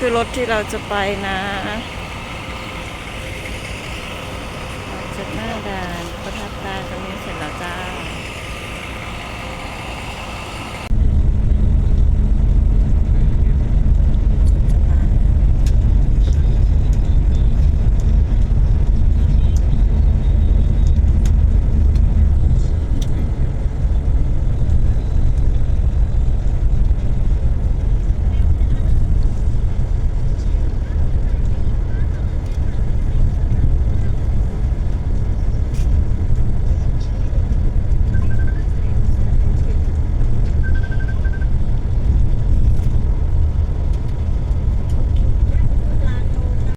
คือรถที่เราจะไปนะออกจากหน้าด่านประทับตาตรงนี้เสร็จแล้วจ้า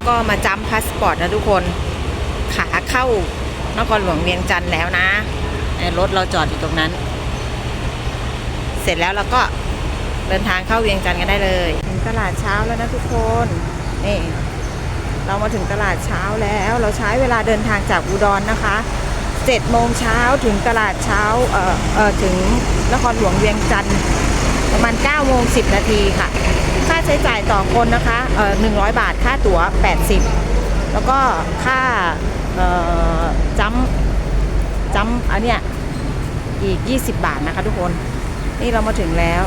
ก็มาจำพาสปอร์ตนะทุกคนขาเข้านครหลวงเวียงจันทร์แล้วนะรถเราจอดอยู่ตรงนั้น เสร็จแล้วเราก็เดินทางเข้าเวียงจันทร์กันได้เลยถึงตลาดเช้าแล้วนะทุกคนนี่เรามาถึงตลาดเช้าแล้ว เราใช้เวลาเดินทางจากอุดรนะคะ7โมงเช้าถึงตลาดเช้าเอ่อเอ่อถึงนครหลวงเวียงจันทร์ประมาณ9โมง10นาทีค่ะ ค่าใช้จ่ายต่อคนนะคะเอ่อ100 บาท ค่าตั๋ว 80 แล้วก็ค่าเอ่อจำจำอันเนี้ยอีก 20 บาทนะคะทุกคน นี่เรามาถึงแล้ว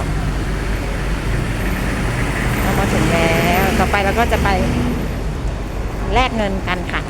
เรามาถึงแล้ว ต่อไปเราก็จะไปแลกเงินกันค่ะ